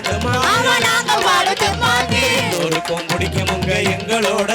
வாழுதம்மா நாங்க வாழுதம்மா தோறுக்கும் முடிக்கும் உங்க எங்களோட